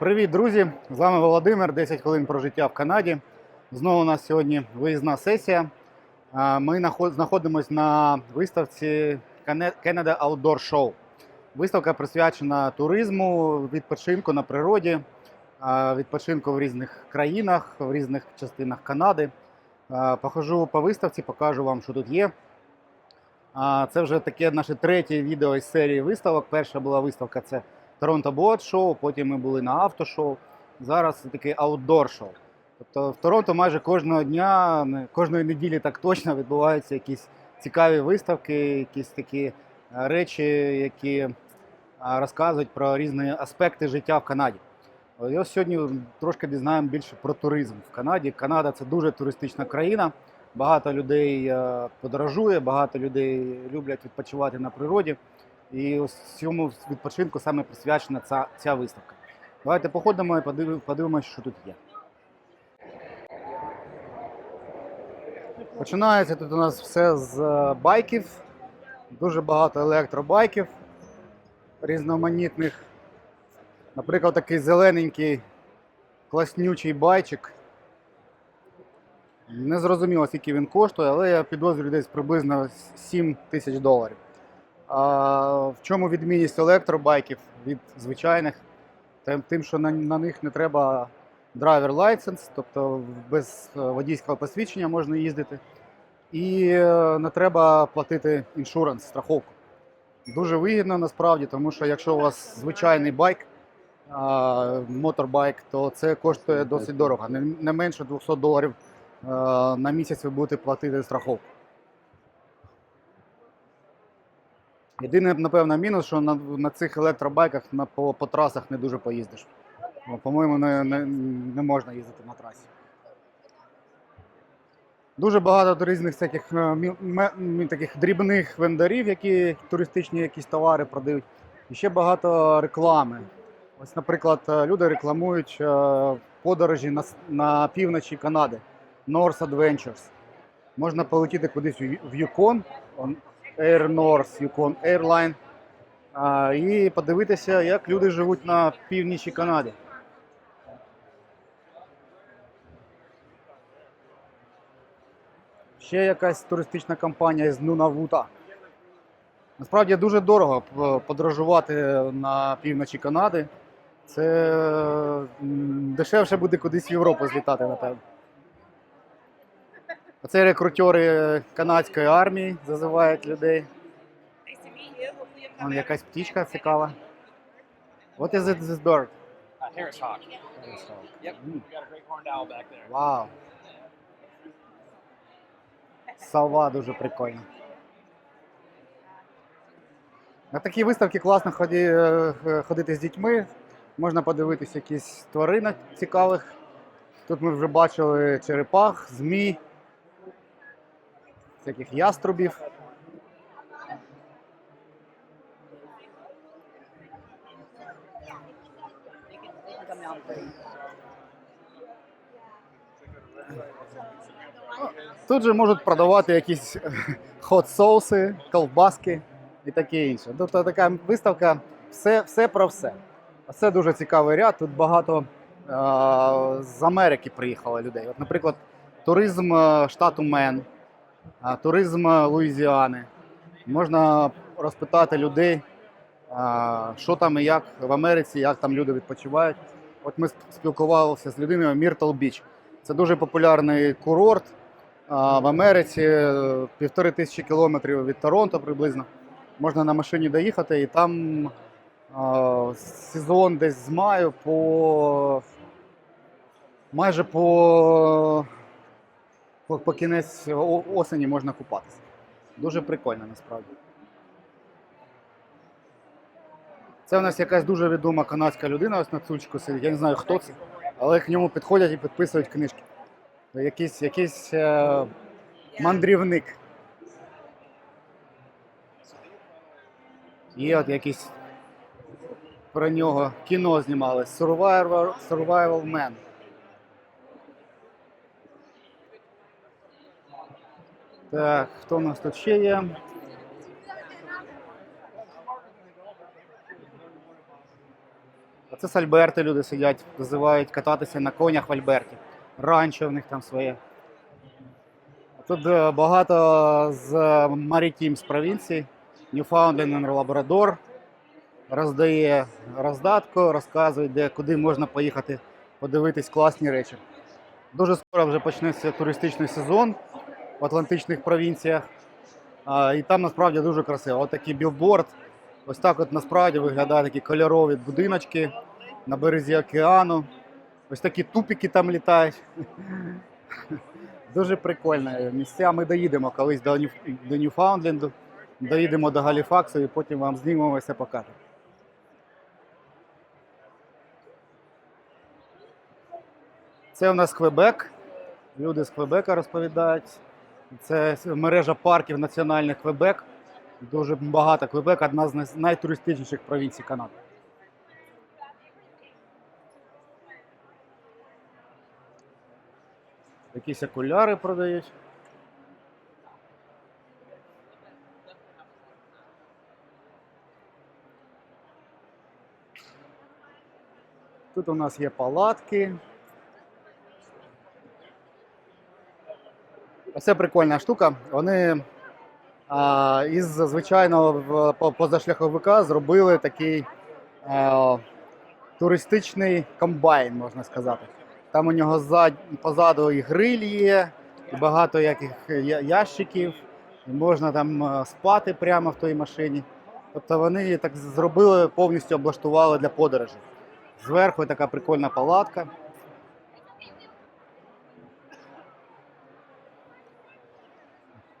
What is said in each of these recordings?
Привіт, друзі! З вами Володимир, 10 хвилин про життя в Канаді. Знову у нас сьогодні виїзна сесія. Ми знаходимося на виставці Canada Outdoor Show. Виставка присвячена туризму, відпочинку на природі, відпочинку в різних країнах, в різних частинах Канади. Похожу по виставці, покажу вам, що тут є. Це вже таке наше третє відео із серії виставок. Перша була виставка це Торонто Боат Шоу, потім ми були на автошоу. Зараз це таке аутдор шоу. Тобто в Торонто майже кожного дня, кожної неділі так точно відбуваються якісь цікаві виставки, якісь такі е, речі, які е, розказують про різні аспекти життя в Канаді. І ось сьогодні трошки дізнаємо більше про туризм в Канаді. Канада це дуже туристична країна. Багато людей е, подорожує, багато людей люблять відпочивати на природі. І ось цьому відпочинку саме присвячена ця, ця виставка. Давайте походимо і подивимося, що тут є. Починається тут у нас все з е, байків. Дуже багато електробайків різноманітних. Наприклад, такий зелененький класнючий байчик. Не зрозуміло, скільки він коштує, але я підозрюю десь приблизно 7 тисяч доларів. А в чому відмінність електробайків від звичайних? Тим, що на, на них не треба драйвер лайсенс, тобто без е, водійського посвідчення можна їздити. І е, не треба платити іншуранс, страховку. Дуже вигідно насправді, тому що якщо у вас звичайний байк, моторбайк, то це коштує досить дорого. Не, не менше 200 доларів е, на місяць ви будете платити страховку. Єдине, напевно, мінус, що на, на цих електробайках на, по, по трасах не дуже поїздиш. По-моєму, не, не, не можна їздити на трасі. Дуже багато різних всяких е, таких дрібних вендорів, які туристичні якісь товари продають. І ще багато реклами. Ось, наприклад, е, люди рекламують е, подорожі на, на півночі Канади. North Adventures. Можна полетіти кудись в Юкон, он- Air North, Yukon Airline, і подивитися, як люди живуть на північі Канади. Ще якась туристична компанія з Нунавута. Насправді дуже дорого подорожувати на півночі Канади. Це дешевше буде кудись в Європу злітати, напевно. Оце рекрутери канадської армії зазивають людей. Вон якась птічка цікава. What is it, this bird? Uh, Harris Hawk. Yep. М, We got a great horned owl back there. Вау. Сова дуже прикольна. На такі виставки класно ході, е, ходити з дітьми. Можна подивитися якісь тваринок цікавих. Тут ми вже бачили черепах, змій, всяких яструбів. Тут же можуть продавати якісь хот-соуси, ковбаски і таке інше. Тобто така виставка все, все про все. Це дуже цікавий ряд. Тут багато е, з Америки приїхало людей. От, наприклад, туризм е, штату Мен, туризм е, Луїзіани. Можна розпитати людей, що там і як в Америці, як там люди відпочивають. От ми спілкувалися з людиною Міртл Біч. Це дуже популярний курорт в Америці, е, півтори тисячі кілометрів від Торонто приблизно. Можна на машині доїхати, і там сезон десь з маю по майже по, по, кінець осені можна купатися. Дуже прикольно насправді. Це у нас якась дуже відома канадська людина, ось на цучку сидить. Я не знаю, хто це, але к ньому підходять і підписують книжки. Якийсь, якийсь е, мандрівник. Є от якісь про нього кіно знімали. Survivor, Survival Man. Так, хто у нас тут ще є? Це з Альберти люди сидять, називають кататися на конях в Альберті. Ранчо в них там своє. Тут е, багато з Марітім з провінції. Ньюфаундленд Лабрадор роздає роздатку, розказує, де куди можна поїхати подивитись класні речі. Дуже скоро вже почнеться туристичний сезон в Атлантичних провінціях. І там насправді дуже красиво. Ось такий білборд. Ось так от насправді виглядають такі кольорові будиночки на березі океану. Ось такі тупіки там літають. Дуже прикольно місця. Ми доїдемо колись до, до Ньюфаундленду, доїдемо до Галіфаксу і потім вам знімемо і все покажемо. Це у нас Квебек. Люди з Квебека розповідають. Це мережа парків національних Квебек. Дуже багато Квебек, одна з най- найтуристичніших провінцій Канади. Якісь окуляри продають. Тут у нас є палатки. Це прикольна штука. Вони а, із звичайного позашляховика зробили такий а, туристичний комбайн, можна сказати. Там у нього зад, позаду і гриль є, і багато яких ящиків, і можна там е, спати прямо в той машині. Тобто вони так зробили, повністю облаштували для подорожі. Зверху така прикольна палатка.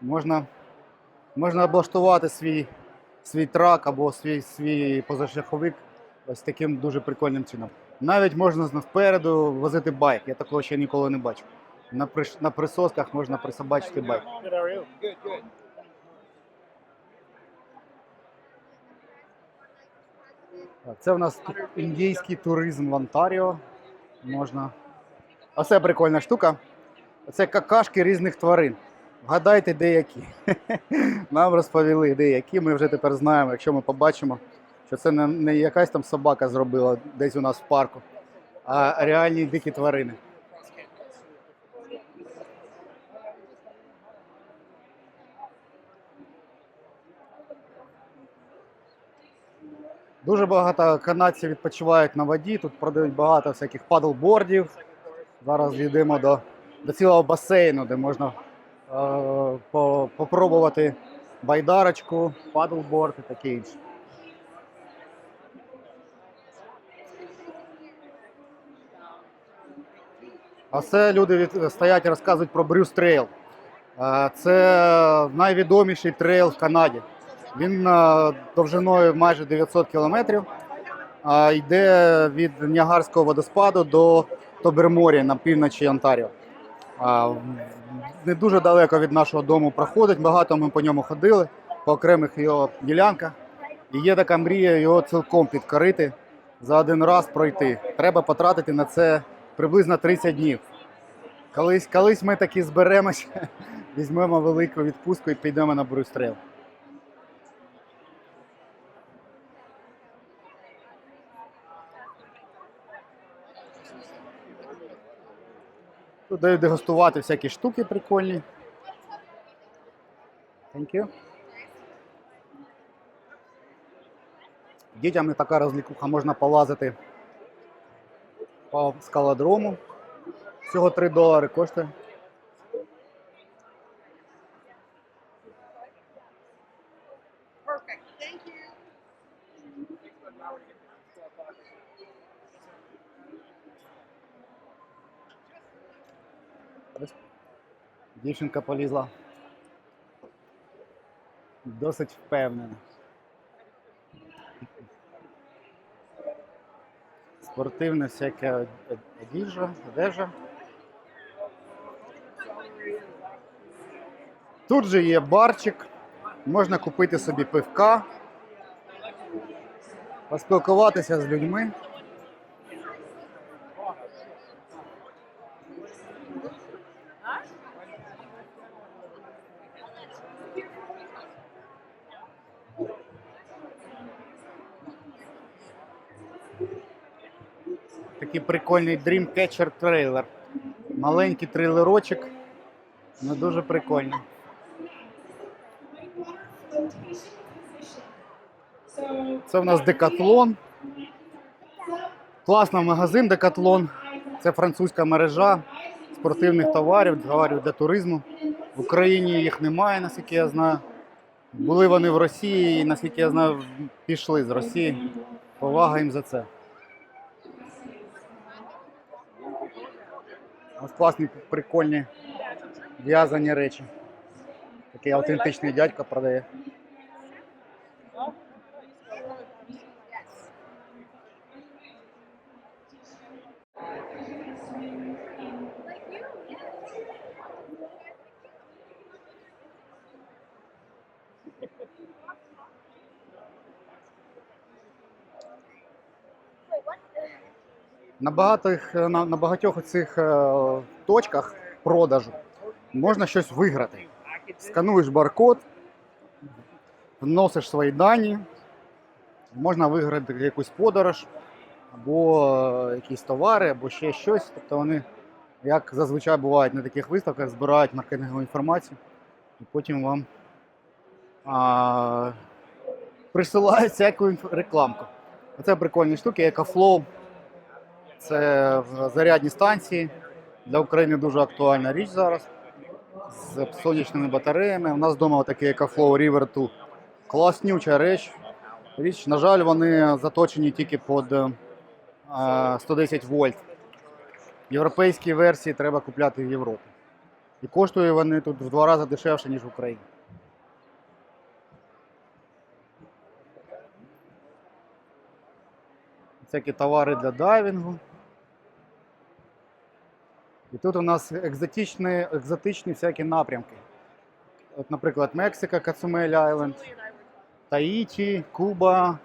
Можна, можна облаштувати свій, свій трак або свій, свій позашляховик ось таким дуже прикольним чином. Навіть можна спереду возити байк. Я такого ще ніколи не бачив. На, приш- на присосках можна присобачити байк. Це в нас індійський туризм в Онтаріо. Можна. Оце прикольна штука. Це какашки різних тварин. Вгадайте, деякі. Нам розповіли деякі. Ми вже тепер знаємо, якщо ми побачимо, що це не, якась там собака зробила десь у нас в парку, а реальні дикі тварини. Дуже багато канадців відпочивають на воді. Тут продають багато всяких падлбордів. Зараз йдемо до, до цілого басейну, де можна по, попробувати байдарочку, падлборд і таке інше. А це люди від, стоять і розказують про Брюс Трейл. Е, Це найвідоміший трейл в Канаді. Він е, довжиною майже 900 кілометрів. Йде від Ніагарського водоспаду до Тоберморя на півночі Онтаріо. Не дуже далеко від нашого дому проходить. Багато ми по ньому ходили, по окремих його ділянках. І є така мрія його цілком підкорити за один раз пройти. Треба потратити на це приблизно 30 днів. Колись, колись ми таки зберемося, візьмемо велику відпустку і підемо на Брюстрел. Дають дегустувати всякі штуки прикольні. Thank you. Дітям не така розлікуха, можна полазити по скалодрому. Всього 3 долари коштує. Дівчинка полізла. Досить впевнена. Спортивне всяке од- одіжа, одежа. Тут же є барчик, можна купити собі пивка, поспілкуватися з людьми. такий прикольний Dreamcatcher трейлер. Маленький трейлерочок. Ну дуже прикольний. Це в нас Декатлон. Класний магазин Декатлон. Це французька мережа спортивних товарів, товарів для туризму. В Україні їх немає, наскільки я знаю. Були вони в Росії, і наскільки я знаю, пішли з Росії. Повага їм за це. Ось класні, прикольні в'язані речі. Такий автентичний дядько продає. На багатих, на, на багатьох цих е, точках продажу можна щось виграти. Скануєш баркод, вносиш свої дані, можна виграти якусь подорож, або е, якісь товари, або ще щось. Тобто вони, як зазвичай бувають на таких виставках, збирають маркетингову інформацію і потім вам а, присилають всяку рекламку. Оце прикольні штуки, екофлоу. Це зарядні станції. Для України дуже актуальна річ зараз. З сонячними батареями. У нас вдома такий EcoFlow River 2. Класнюча річ. річ. На жаль, вони заточені тільки під е, 110 вольт. Європейські версії треба купляти в Європі. І коштують вони тут в два рази дешевше, ніж в Україні. Всякі товари для дайвінгу. І тут у нас екзотичні, екзотичні всякі напрямки. От, наприклад, Мексика, Кацумель Айленд, Таїті, Куба,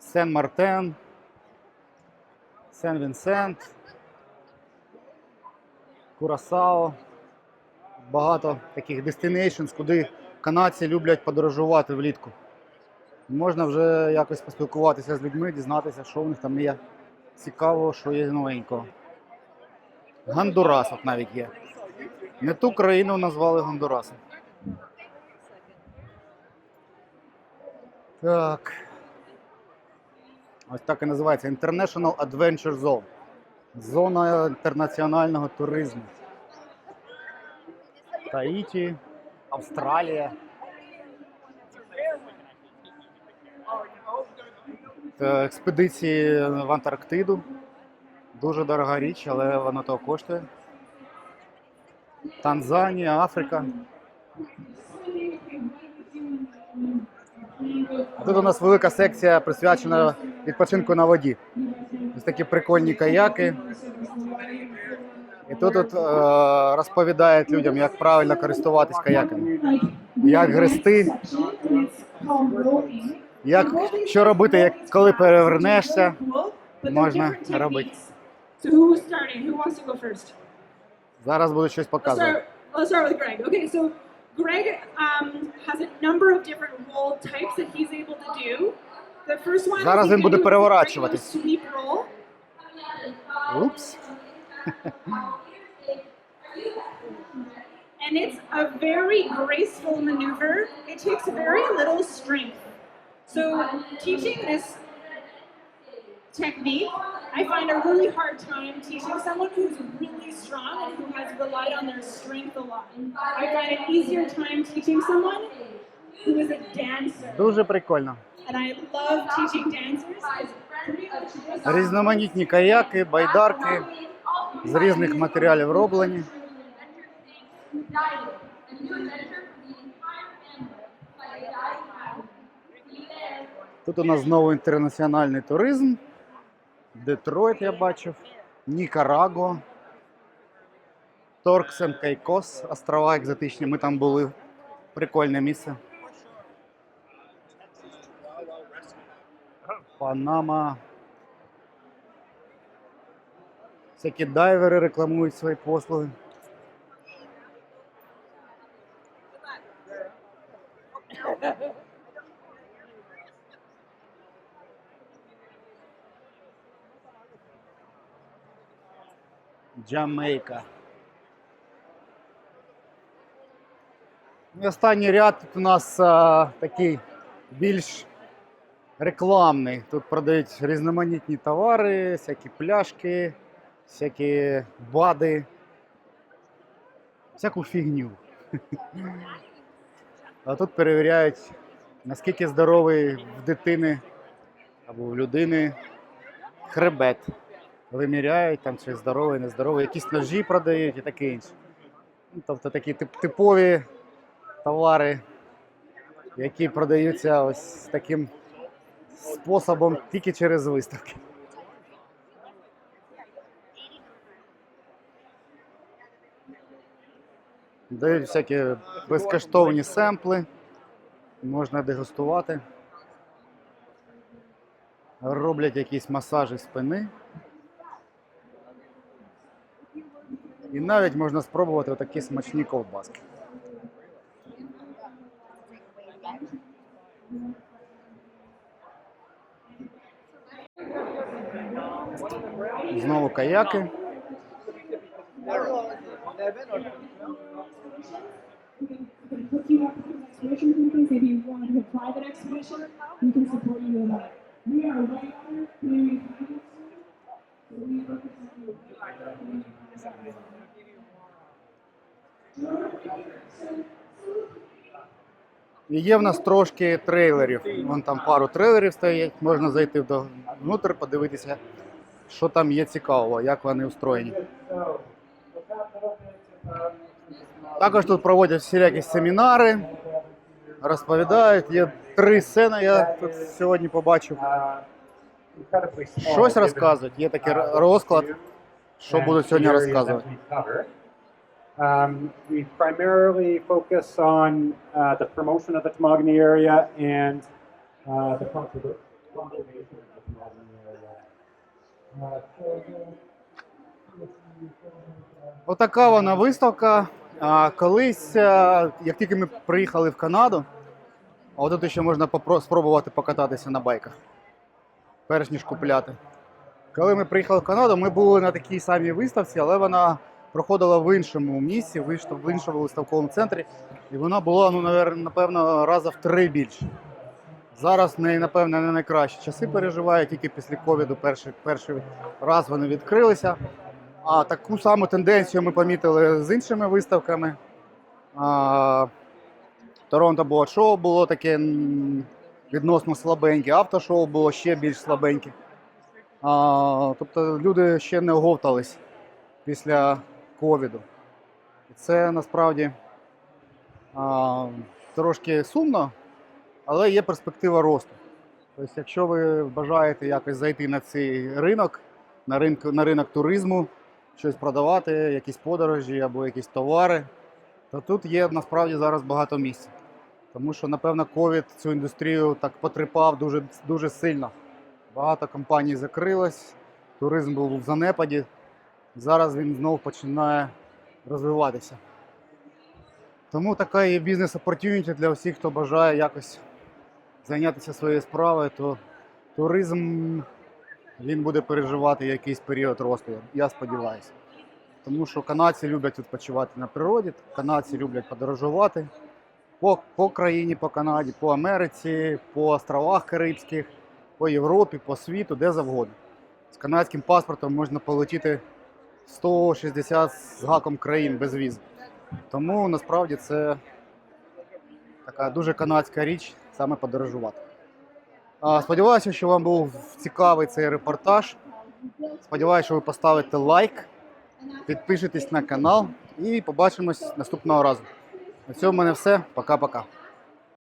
Сен-Мартен, Сен-Вінсент, Курасао. Багато таких destinations, куди канадці люблять подорожувати влітку. Можна вже якось поспілкуватися з людьми, дізнатися, що в них там є цікавого, що є новенького. Гондурас от навіть є. Не ту країну назвали Гондурасом. Так. Ось так і називається International Adventure Zone. Зона інтернаціонального туризму. Таїті, Австралія. Експедиції в Антарктиду. Дуже дорога річ, але воно того коштує. Танзанія, Африка. Тут у нас велика секція присвячена відпочинку на воді. Ось такі прикольні каяки. І тут от, е, розповідають людям, як правильно користуватись каяками, як грести, як, що робити, як, коли перевернешся, можна робити. So who's starting? Who wants to go first? Зараз буду щось Let's показувати. start, let's start with Greg. Okay, so Greg um, has a number of different roll types that he's able to do. The first one Зараз is він he's буде gonna do a переворачуватись. regular sweep roll. Упс. And it's a very graceful maneuver. It takes very little strength. So teaching this technique, I find a really hard time teaching someone who's really strong and who has relied on their strength a lot. I find an easier time teaching someone who is a dancer. Дуже прикольно. And I love teaching dancers. Різноманітні каяки, байдарки з різних матеріалів роблені. Тут у нас знову інтернаціональний туризм. Детройт я бачив, Нікараго, Торксен Кейкос, острова екзотичні. Ми там були. Прикольне місце. Панама. Всякі дайвери рекламують свої послуги. Джамейка. І останній ряд тут у нас а, такий більш рекламний. Тут продають різноманітні товари, всякі пляшки, всякі бади, всяку фігню. А тут перевіряють, наскільки здоровий в дитини або в людини хребет. Виміряють там, чи здоровий, нездоровий, якісь ножі продають і таке інше. Ну, Тобто такі тип- типові товари, які продаються ось таким способом тільки через виставки. Дають всякі безкоштовні семпли, можна дегустувати. Роблять якісь масажі спини. І навіть можна спробувати отакі смачні ковбаски. Знову каяки. Є в нас трошки трейлерів. Вон там пару трейлерів стоять. Можна зайти внутрь, подивитися, що там є цікавого, як вони устроєні. Також тут проводять всілякі семінари, розповідають. Є три сцени, я тут сьогодні побачив. Щось розказують, є такий розклад, що будуть сьогодні розказувати. Um, we primarily focus on uh, the promotion of the Temagami area and uh, the conserva- conservation of the Temagami area. Uh, Отака вона виставка. Колись, а, як тільки ми приїхали в Канаду, а тут ще можна попро- спробувати покататися на байках, перш ніж купляти. Коли ми приїхали в Канаду, ми були на такій самій виставці, але вона проходила в іншому місці, в іншому виставковому центрі, і вона була, ну, напевно, раза в три більше. Зараз в напевно, не найкращі часи переживає, тільки після ковіду перший, перший раз вони відкрилися. А таку саму тенденцію ми помітили з іншими виставками. А, Торонто Boat Show було таке відносно слабеньке, автошоу було ще більш слабеньке. А, тобто люди ще не оговтались після ковіду. Це насправді а, трошки сумно, але є перспектива росту. Тобто, якщо ви бажаєте якось зайти на цей ринок, на, ринку, на ринок туризму, щось продавати, якісь подорожі або якісь товари, то тут є насправді зараз багато місць. Тому що, напевно, ковід цю індустрію так потріпав дуже, дуже сильно. Багато компаній закрилось, туризм був в занепаді. Зараз він знову починає розвиватися. Тому така є бізнес opportunity для всіх, хто бажає якось зайнятися своєю справою, то туризм він буде переживати якийсь період росту, я сподіваюся. Тому що канадці люблять відпочивати на природі, канадці люблять подорожувати по, по країні, по Канаді, по Америці, по островах Карибських, по Європі, по світу, де завгодно. З канадським паспортом можна полетіти 160 з гаком країн без віз. Тому насправді це така дуже канадська річ саме подорожувати. Сподіваюся, що вам був цікавий цей репортаж. Сподіваюся, що ви поставите лайк, підпишетесь на канал і побачимось наступного разу. На цьому в мене все. Пока-пока.